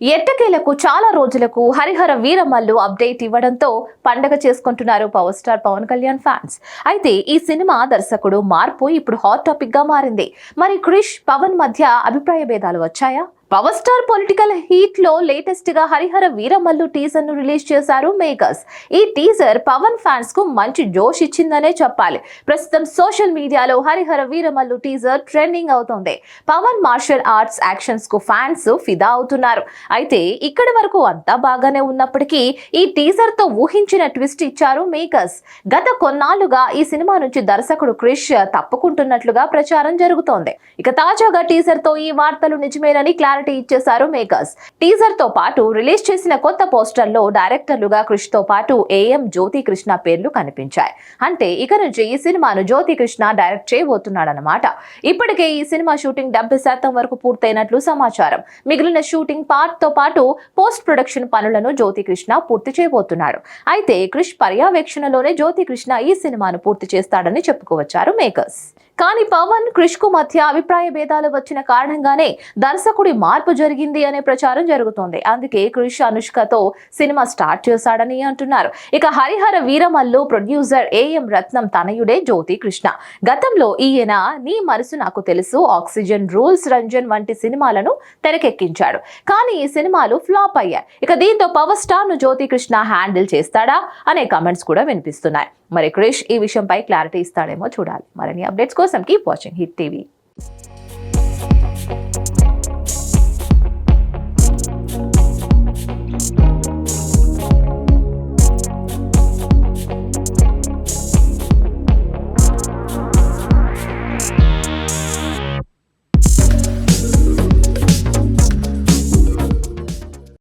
ఎట్టకేలకు చాలా రోజులకు హరిహర వీరమల్లు అప్డేట్ ఇవ్వడంతో పండగ చేసుకుంటున్నారు power star Pawan Kalyan fans. అయితే ఈ సినిమా దర్శకుడు మార్పు ఇప్పుడు హాట్ టాపిక్గా మారింది. మరి క్రిష్ పవన్ మధ్య అభిప్రాయ భేదాలు వచ్చాయా? పవర్ స్టార్ పొలిటికల్ హీట్లో లేటెస్ట్గా హరిహర వీరమల్లు టీజర్ను రిలీజ్ చేశారు మేకర్స్ ఈ టీజర్ పవన్ ఫ్యాన్స్కు మంచి జోష్ ఇచ్చిందనే చెప్పాలి. ప్రస్తుతం సోషల్ మీడియాలో హరిహర వీరమల్లు టీజర్ ట్రెండింగ్ అవుతోంది. పవన్ మార్షల్ ఆర్ట్స్ యాక్షన్స్కు ఫ్యాన్స్ ఫిదా అవుతున్నారు. అయితే ఇక్కడి వరకు అంతా బాగానే ఉన్నప్పటికీ ఈ టీజర్తో ఊహించిన ట్విస్ట్ ఇచ్చారు మేకర్స్ గత కొన్నాళ్ళుగా ఈ సినిమా నుంచి దర్శకుడు క్రిష్ తప్పుకుంటున్నట్లుగా ప్రచారం జరుగుతోంది. ఇక తాజాగా టీజర్తో ఈ వార్తలు నిజమేనని క్లారిటీ ఇచ్చేశారు మేకర్స్. టీజర్తో పాటు రిలీజ్ చేసిన కొత్త పోస్టర్లో డైరెక్టర్లుగా క్రిష్తో పాటు ఏఎం జ్యోతి కృష్ణ పేర్లు కనిపించాయి. అంటే ఇక నుంచి ఈ సినిమాను జ్యోతి కృష్ణ డైరెక్ట్ చేయబోతున్నాడనమాట ఇప్పటికే ఈ సినిమా షూటింగ్ డెబ్బై శాతం వరకు పూర్తయినట్లు సమాచారం. మిగిలిన షూటింగ్ పార్ట్తో పాటు పోస్ట్ ప్రొడక్షన్ పనులను జ్యోతి కృష్ణ పూర్తి చేయబోతున్నాడు. అయితే క్రిష్ పర్యవేక్షణలోనే జ్యోతి కృష్ణ ఈ సినిమాను పూర్తి చేస్తాడని చెప్పుకోవచ్చారు మేకర్స్. కానీ పవన్ క్రిష్కు మధ్య అభిప్రాయ భేదాలు వచ్చిన కారణంగానే దర్శకుడి మార్పు జరిగింది అనే ప్రచారం జరుగుతోంది. అందుకే క్రిష్ అనుష్కతో సినిమా స్టార్ట్ చేశాడని అంటున్నారు. ఇక Harihara Veeramallu producer A M Ratnam తనయుడే Jyothi Krishna. గతంలో ఈయన నీ మనసు నాకు తెలుసు ఆక్సిజన్ రూల్స్ రంజన్ వంటి సినిమాలను తెరకెక్కించాడు. కానీ ఈ సినిమాలు ఫ్లాప్ అయ్యాయి. ఇక దీంతో పవర్ స్టార్ను జ్యోతి కృష్ణ హ్యాండిల్ చేస్తాడా? అనే కమెంట్స్ కూడా వినిపిస్తున్నాయి. మరి క్రిష్ ఈ విషయంపై క్లారిటీ ఇస్తాడేమో చూడాలి. మరిన్ని అప్డేట్స్ కోసం awesome. Keep watching Hit TV.